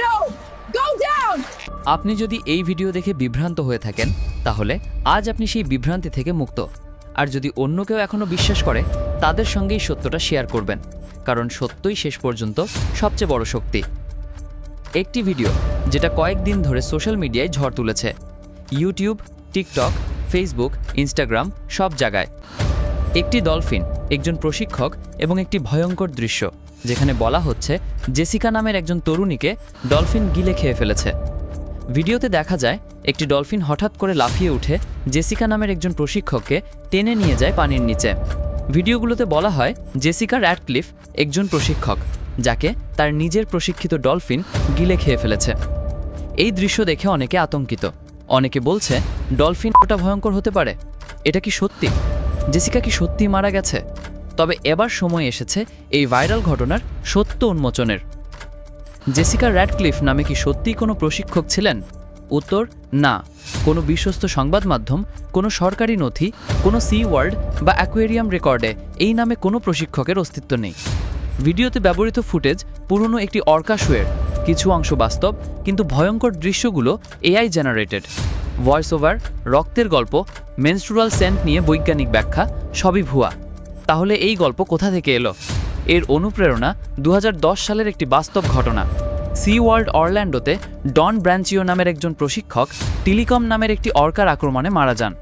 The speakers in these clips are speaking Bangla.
No! Go down! আপনি যদি এই ভিডিও দেখে বিভ্রান্ত হয়ে থাকেন, তাহলে আজ আপনি সেই বিভ্রান্তি থেকে মুক্ত। আর যদি অন্য কেউ এখনও বিশ্বাস করে, তাদের সঙ্গেই সত্যটা শেয়ার করবেন, কারণ সত্যই শেষ পর্যন্ত সবচেয়ে বড় শক্তি। একটি ভিডিও, যেটা কয়েকদিন ধরে সোশ্যাল মিডিয়ায় ঝড় তুলেছে। ইউটিউব টিকটক ফেসবুক ইনস্টাগ্রাম সব জায়গায়। একটি ডলফিন একজন প্রশিক্ষক এবং একটি ভয়ঙ্কর দৃশ্য। যেখানে বলা হচ্ছে জেসিকা নামের একজন তরুণীকে ডলফিন গিলে খেয়ে ফেলেছে। ভিডিওতে দেখা যায়, একটি ডলফিন হঠাৎ করে লাফিয়ে উঠে জেসিকা নামের একজন প্রশিক্ষককে টেনে নিয়ে যায় পানির নিচে। ভিডিওগুলোতে বলা হয়, জেসিকা র্যাডক্লিফ একজন প্রশিক্ষক, যাকে তার নিজের প্রশিক্ষিত ডলফিন গিলে খেয়ে ফেলেছে। এই দৃশ্য দেখে অনেকে আতঙ্কিত। অনেকে বলছে, ডলফিন ওটা ভয়ঙ্কর হতে পারে? এটা কি সত্যি? জেসিকা কি সত্যি মারা গেছে? তবে এবার সময় এসেছে এই ভাইরাল ঘটনার সত্য উন্মোচনের। জেসিকা র্যাডক্লিফ নামে কি সত্যিই কোনো প্রশিক্ষক ছিলেন? উত্তর, না। কোনো বিশ্বস্ত সংবাদ মাধ্যম, কোনো সরকারি নথি, কোনো সি ওয়ার্ল্ড বা অ্যাকোয়ারিয়াম রেকর্ডে এই নামে কোনো প্রশিক্ষকের অস্তিত্ব নেই। ভিডিওতে ব্যবহৃত ফুটেজ পুরনো একটি অর্কা শোয়ের। কিছু অংশ বাস্তব, কিন্তু ভয়ঙ্কর দৃশ্যগুলো এআই জেনারেটেড। ভয়েস ওভার রক্তের গল্প, মেনস্ট্রুয়াল সেন্ট নিয়ে বৈজ্ঞানিক ব্যাখ্যা, সবই ভুয়া। তাহলে এই গল্প কোথা থেকে এলো? এর অনুপ্রেরণা দু হাজার দশ সালের একটি বাস্তব ঘটনা। সি ওয়ার্ল্ড অরল্যান্ডোতে ডন ব্রাঞ্চিও নামের একজন প্রশিক্ষক টিলিকম নামের একটি অর্কার আক্রমণে মারা যান।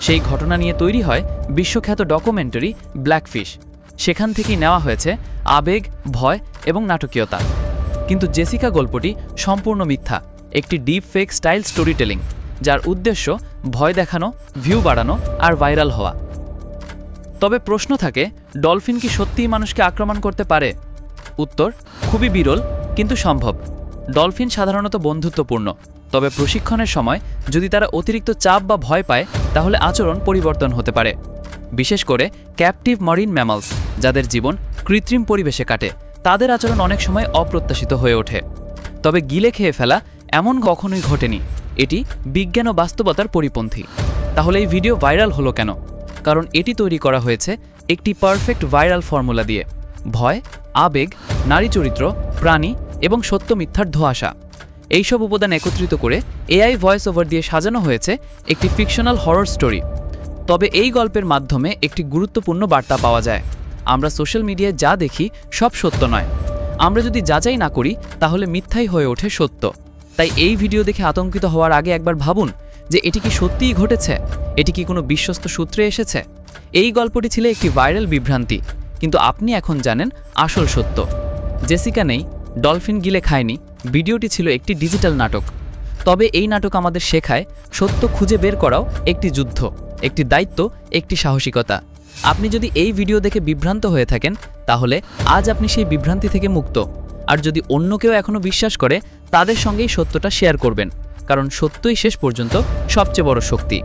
সেই ঘটনা নিয়ে তৈরি হয় বিশ্বখ্যাত ডকুমেন্টারি ব্ল্যাকফিশ। সেখান থেকেই নেওয়া হয়েছে আবেগ, ভয় এবং নাটকীয়তা। কিন্তু জেসিকা গল্পটি সম্পূর্ণ মিথ্যা, একটি deep fake style story telling যার উদ্দেশ্য ভয় দেখানো, ভিউ বাড়ানো আর ভাইরাল হওয়া। তবে প্রশ্ন থাকে, ডলফিন কি সত্যিই মানুষকে আক্রমণ করতে পারে? উত্তর, খুবই বিরল, কিন্তু সম্ভব। ডলফিন সাধারণত বন্ধুত্বপূর্ণ, তবে প্রশিক্ষণের সময় যদি তারা অতিরিক্ত চাপ বা ভয় পায়, তাহলে আচরণ পরিবর্তন হতে পারে। বিশেষ করে ক্যাপটিভ মরিন ম্যামালস যাদের জীবন কৃত্রিম পরিবেশে কাটে, তাদের আচরণ অনেক সময় অপ্রত্যাশিত হয়ে ওঠে। তবে গিলে খেয়ে ফেলা এমন কখনোই ঘটেনি। এটি বিজ্ঞান ও বাস্তবতার পরিপন্থী। তাহলে এই ভিডিও ভাইরাল হলো কেন? কারণ এটি তৈরি করা হয়েছে একটি পারফেক্ট ভাইরাল ফর্মুলা দিয়ে। ভয়, আবেগ, নারী চরিত্র, প্রাণী এবং সত্য মিথ্যার ধোঁয়াশা। এইসব উপাদান একত্রিত করে এআই ভয়েস ওভার দিয়ে সাজানো হয়েছে একটি ফিকশনাল হরর স্টোরি তবে এই গল্পের মাধ্যমে একটি গুরুত্বপূর্ণ বার্তা পাওয়া যায়। আমরা সোশ্যাল মিডিয়ায় যা দেখি সব সত্য নয়। আমরা যদি যাচাই না করি, তাহলে মিথ্যাই হয়ে ওঠে সত্য। তাই এই ভিডিও দেখে আতঙ্কিত হওয়ার আগে একবার ভাবুন যে এটি কি সত্যিই ঘটেছে? এটি কি কোনো বিশ্বস্ত সূত্রে এসেছে? এই গল্পটি ছিল একটি ভাইরাল বিভ্রান্তি, কিন্তু আপনি এখন জানেন আসল সত্য। জেসিকা নেই, ডলফিন গিলে খায়নি, ভিডিওটি ছিল একটি ডিজিটাল নাটক। তবে এই নাটক আমাদের শেখায় সত্য খুঁজে বের করাও একটি যুদ্ধ, একটি দায়িত্ব, একটি সাহসিকতা। আপনি যদি এই ভিডিও দেখে বিভ্রান্ত হয়ে থাকেন, তাহলে আজ আপনি সেই বিভ্রান্তি থেকে মুক্ত। আর যদি অন্য কেউ এখনও বিশ্বাস করে, তাদের সঙ্গেই সত্যটা শেয়ার করবেন। কারণ সত্যই শেষ পর্যন্ত সবচেয়ে বড় শক্তি।